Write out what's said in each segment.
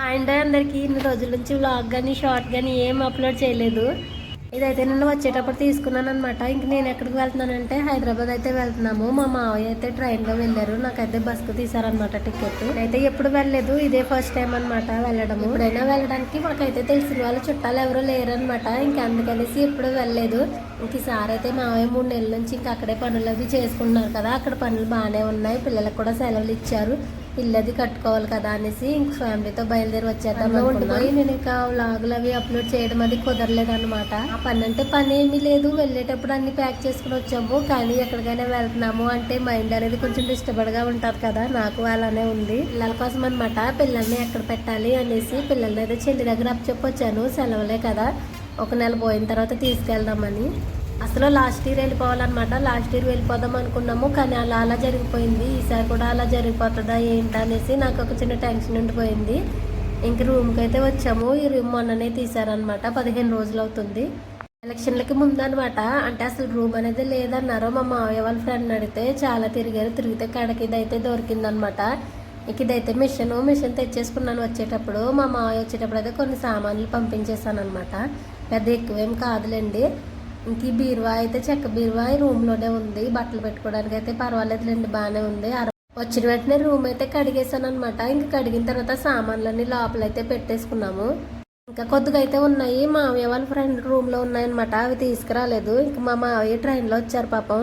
And అందరికీ. ఇన్ని రోజుల నుంచి వ్లాగ్ కానీ షార్ట్ కానీ ఏం అప్లోడ్ చేయలేదు. ఇదైతే నేను వచ్చేటప్పుడు తీసుకున్నాను అనమాట ఇంక నేను ఎక్కడికి వెళ్తున్నానంటే హైదరాబాద్ అయితే వెళ్తున్నాము. మా మావయ్య అయితే ట్రైన్లో వెళ్ళారు. నాకైతే బస్కు తీసారనమాట టికెట్. అయితే ఎప్పుడు వెళ్ళలేదు. ఇదే ఫస్ట్ టైం అనమాట వెళ్ళడము. ఎప్పుడైనా వెళ్ళడానికి మాకైతే తెలిసిన వాళ్ళు చుట్టాలు ఎవరు లేరనమాట ఇంకా అందుకనేసి ఎప్పుడు వెళ్ళలేదు. ఇంక ఈసారి అయితే మావయ్య మూడు నెలల నుంచి ఇంకా అక్కడే పనులు అవి చేసుకుంటున్నారు కదా. అక్కడ పనులు బాగానే ఉన్నాయి. పిల్లలకు కూడా సెలవులు ఇచ్చారు. ఇల్లు అది కట్టుకోవాలి కదా అనేసి ఇంక ఫ్యామిలీతో బయలుదేరి వచ్చేద్దాం ఉండిపోయి నేను ఇంకా వ్లాగులు అవి అప్లోడ్ చేయడం అది కుదరలేదు అనమాట ఆ పని అంటే పని ఏమీ లేదు. వెళ్ళేటప్పుడు అన్ని ప్యాక్ చేసుకుని వచ్చాము. కానీ ఎక్కడికైనా వెళ్తున్నాము అంటే మైండ్ అనేది కొంచెం డిస్టర్బ్డ్గా ఉంటుంది కదా. నాకు అలానే ఉంది. పిల్లల కోసం అనమాట పిల్లల్ని ఎక్కడ పెట్టాలి అనేసి పిల్లల్ని అయితే చెల్లి దగ్గర అప్ చెప్పొచ్చాను సెలవులే కదా. ఒక నెల పోయిన తర్వాత తీసుకెళ్దామని. అసలు లాస్ట్ ఇయర్ వెళ్ళిపోవాలన్నమాట. లాస్ట్ ఇయర్ వెళ్ళిపోదాం అనుకున్నాము కానీ అలా అలా జరిగిపోయింది. ఈసారి కూడా అలా జరిగిపోతుందా ఏంటనేసి అనేసి నాకు ఒక చిన్న టెన్షన్ ఉండిపోయింది. ఇంక రూమ్కి అయితే వచ్చాము. ఈ రూమ్ మొన్ననే తీసారనమాట పదిహేను రోజులు అవుతుంది. ఎలక్షన్లకి ముందు అనమాట అంటే అసలు రూమ్ అనేది లేదన్నారు. మా మావయ్య వాళ్ళ ఫ్రెండ్ అడిగితే చాలా తిరిగారు. తిరిగితే కడకి ఇదైతే దొరికిందనమాట ఇక ఇదైతే మిషన్ మిషన్ తెచ్చేసుకున్నాను వచ్చేటప్పుడు. మా మావయ్య వచ్చేటప్పుడు అయితే కొన్ని సామాన్లు పంపించేసాను అనమాట పెద్ద ఎక్కువేం కాదులేండి. ఇంక ఈ బీరువా అయితే చెక్క బీరువా ఈ రూమ్లోనే ఉంది. బట్టలు పెట్టుకోవడానికి అయితే పర్వాలేదు రెండు బాగానే ఉంది. వచ్చిన వెంటనే రూమ్ అయితే కడిగేసాను అనమాట ఇంక కడిగిన తర్వాత సామాన్లన్నీ లోపలైతే పెట్టేసుకున్నాము. ఇంకా కొద్దిగా అయితే ఉన్నాయి. మావయ్య వాళ్ళ ఫ్రెండ్ రూమ్లో ఉన్నాయన్నమాట. అవి తీసుకురాలేదు. ఇంకా మా మావయ్య ట్రైన్లో వచ్చారు పాపం.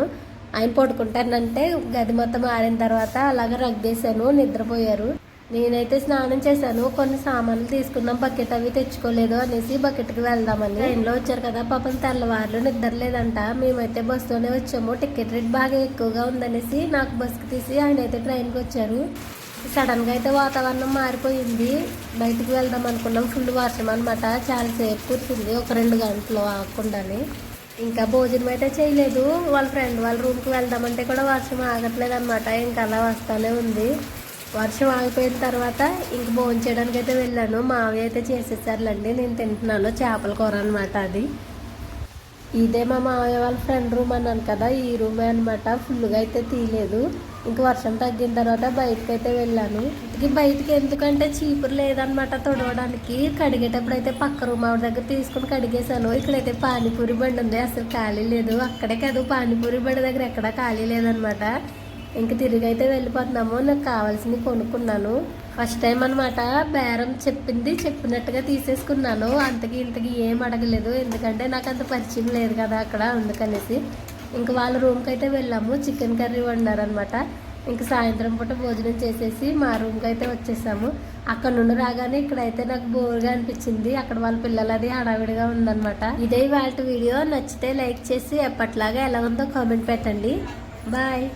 ఆయన పడుకుంటానంటే గది మొత్తం ఆరిన తర్వాత అలాగే రగ్గేశాను. నిద్రపోయారు. నేనైతే స్నానం చేశాను కొన్ని సామాన్లు తీసుకున్నాం బకెట్ అవి తెచ్చుకోలేదు అనేసి బకెట్కి వెళ్దామని. ట్రైన్లో వచ్చారు కదా పాపం తెల్లవారులు నిద్ర లేదంట మేమైతే బస్సులోనే వచ్చాము టికెట్ రేట్ బాగా ఎక్కువగా ఉందనేసి నాకు బస్కి తీసి ఆయన అయితే ట్రైన్కి వచ్చారు. సడన్గా అయితే వాతావరణం మారిపోయింది. బయటికి వెళ్దాం అనుకున్నాం ఫుల్ వర్షం అనమాట చాలాసేపు కూర్చుంది ఒక రెండు గంటలు ఆగకుండానే. ఇంకా భోజనం అయితే చేయలేదు. వాళ్ళ ఫ్రెండ్ వాళ్ళ రూమ్కి వెళ్దామంటే కూడా వర్షం ఆగట్లేదు అనమాట ఇంకా అలా వస్తానే ఉంది. వర్షం ఆగిపోయిన తర్వాత ఇంక భోంచేయడానికి అయితే వెళ్ళాను మావి అయితే చేసేసారులండి. నేను తింటున్నాను. చేపల కూర అనమాట అది. ఇదే మా మావయ్య వాళ్ళ ఫ్రెండ్ రూమ్ అన్నాను కదా ఈ రూమే అనమాట ఫుల్గా అయితే తీయలేదు. ఇంక వర్షం తగ్గిన తర్వాత బయటకు అయితే వెళ్ళాను. ఇంక బయటికి ఎందుకంటే చీపురు లేదనమాట తొడవడానికి. కడిగేటప్పుడు అయితే పక్క రూమ్ ఆవిడ దగ్గర తీసుకుని కడిగేశాను. ఇక్కడైతే పానీపూరి బండి ఉంది. అసలు ఖాళీ లేదు. అక్కడే కాదు పానీపూరి బండి దగ్గర ఎక్కడా ఖాళీ లేదనమాట ఇంక తిరిగి అయితే వెళ్ళిపోతున్నాము. నాకు కావాల్సింది కొనుక్కున్నాను. ఫస్ట్ టైం అనమాట బేరం చెప్పింది చెప్పినట్టుగా తీసేసుకున్నాను. అంతకి ఇంతకి ఏం అడగలేదు. ఎందుకంటే నాకు అంత పరిచయం లేదు కదా అక్కడ అందుకనేసి. ఇంక వాళ్ళ రూమ్కి అయితే వెళ్ళాము. చికెన్ కర్రీ వండారనమాట ఇంక సాయంత్రం పూట భోజనం చేసేసి మా రూమ్కి అయితే వచ్చేసాము. అక్కడ నుండి రాగానే ఇక్కడైతే నాకు బోర్గా అనిపించింది. అక్కడ వాళ్ళ పిల్లలు అది హడావిడిగా ఉందనమాట ఇదే వాళ్ళ వీడియో. నచ్చితే లైక్ చేసి ఎప్పట్లాగా ఎలా ఉందో కామెంట్ పెట్టండి. బాయ్.